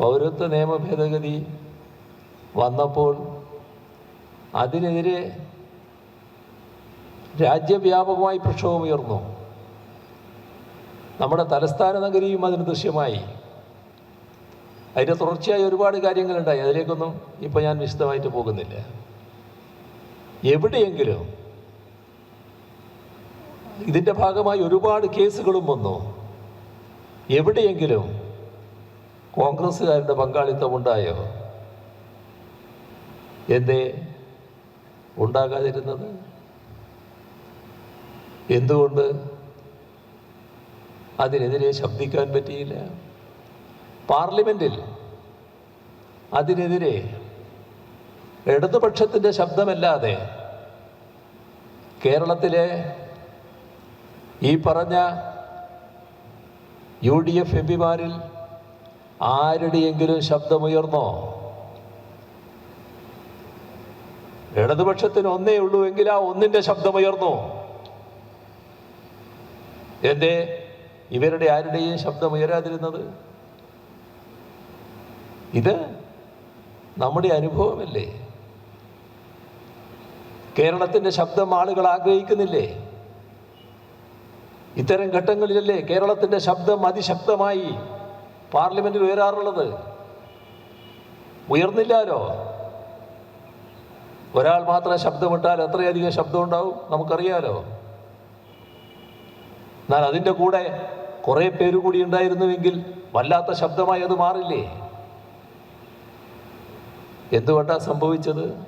പൗരത്വ നിയമ ഭേദഗതി വന്നപ്പോൾ അതിനെതിരെ രാജ്യവ്യാപകമായി പ്രക്ഷോഭമുയർന്നു നമ്മുടെ തലസ്ഥാന നഗരിയും അതിന് ദൃശ്യമായി. അതിന്റെ തുടർച്ചയായി ഒരുപാട് കാര്യങ്ങളുണ്ടായി. അതിലേക്കൊന്നും ഇപ്പോൾ ഞാൻ വിശദമായിട്ട് പോകുന്നില്ല. എവിടെയെങ്കിലും ഇതിന്റെ ഭാഗമായി ഒരുപാട് കേസുകളും വന്നു. എവിടെയെങ്കിലും കോൺഗ്രസ്സുകാരുടെ പങ്കാളിത്തം ഉണ്ടായോ? എന്തേ? ഉണ്ടാകാതിരുന്നത്? എന്തുകൊണ്ട്? അതിനെതിരെ ശബ്ദിക്കാൻ പറ്റിയില്ല. പാർലമെന്റിൽ അതിനെതിരെ ഇടതുപക്ഷത്തിന്റെ ശബ്ദമല്ലാതെ കേരളത്തിലെ ഈ പറഞ്ഞ യു ഡി എഫ് എം പിമാരിൽ ആരുടെയെങ്കിലും ശബ്ദമുയർന്നോ? ഇടതുപക്ഷത്തിന് ഒന്നേ ഉള്ളൂ എങ്കിൽ ആ ഒന്നിന്റെ ശബ്ദമുയർന്നു? എന്തേ? ഇവരുടെ ആരുടെയും ശബ്ദമുയരാതിരുന്നത്? ഇത് നമ്മുടെ അനുഭവമല്ലേ? കേരളത്തിന്റെ ശബ്ദം ആളുകൾ ആഗ്രഹിക്കുന്നില്ലേ? ഇത്തരം ഘട്ടങ്ങളിലല്ലേ കേരളത്തിന്റെ ശബ്ദം അതിശക്തമായി പാർലമെന്റിൽ ഉയരാറുള്ളത്? ഉയർന്നില്ലാലോ? ഒരാൾ മാത്രം ശബ്ദമിട്ടാൽ എത്രയധികം ശബ്ദം ഉണ്ടാവും നമുക്കറിയാലോ. എന്നാൽ അതിന്റെ കൂടെ കുറേ പേര് കൂടി ഉണ്ടായിരുന്നുവെങ്കിൽ വല്ലാത്ത ശബ്ദമായി അത് മാറില്ലേ? എന്തുകൊണ്ടാണ് സംഭവിച്ചത്?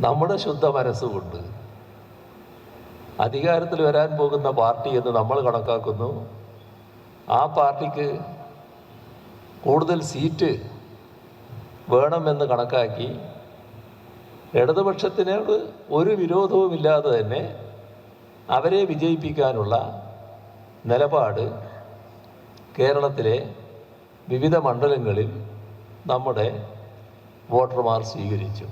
നമ്മുടെ ശുദ്ധ മനസ്സുകൊണ്ട്. അധികാരത്തിൽ വരാൻ പോകുന്ന പാർട്ടി എന്ന് നമ്മൾ കണക്കാക്കുന്നു. ആ പാർട്ടിക്ക് കൂടുതൽ സീറ്റ് വേണമെന്ന് കണക്കാക്കി ഇടതുപക്ഷത്തിനോട് ഒരു വിരോധവുമില്ലാതെ തന്നെ അവരെ വിജയിപ്പിക്കാനുള്ള നിലപാട് കേരളത്തിലെ വിവിധ മണ്ഡലങ്ങളിൽ നമ്മുടെ വോട്ടർമാർ സ്വീകരിച്ചു.